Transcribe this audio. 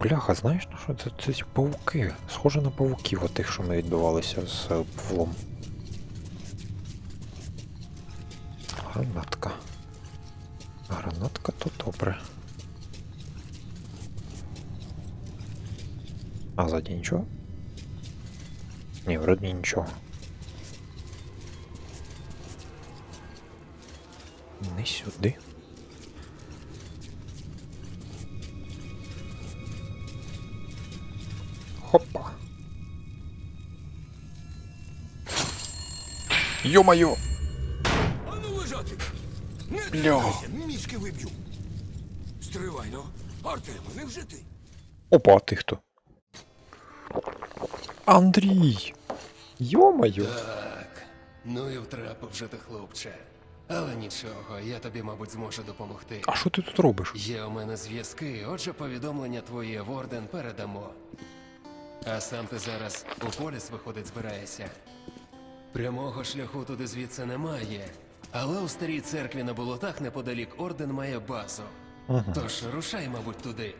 Бляха, знаєш, ну що це, ці павуки. Схоже на павуків, отих, що ми відбивалися з е, Павлом. Гранатка. Гранатка то добре. А ззаді нічого? Ні, вроді нічого. Не сюди. Хопа. Ё-моё! А ну лежати! Не Бля. двигайся, мізки виб'ю. Стривай, ну. Артем, невже ти? Опа, а ти хто? Андрій! Ё-моё! Так, ну і втрапив же ти, хлопче. Але нічого, я тобі, мабуть, зможу допомогти. А що ти тут робиш? Є у мене зв'язки, отже, повідомлення твоє в орден передамо. А сам ти зараз у поліс виходить збираєшся. Прямого шляху туди звідси немає. Але у старій церкві на болотах неподалік орден має базу. Тож рушай, мабуть, туди.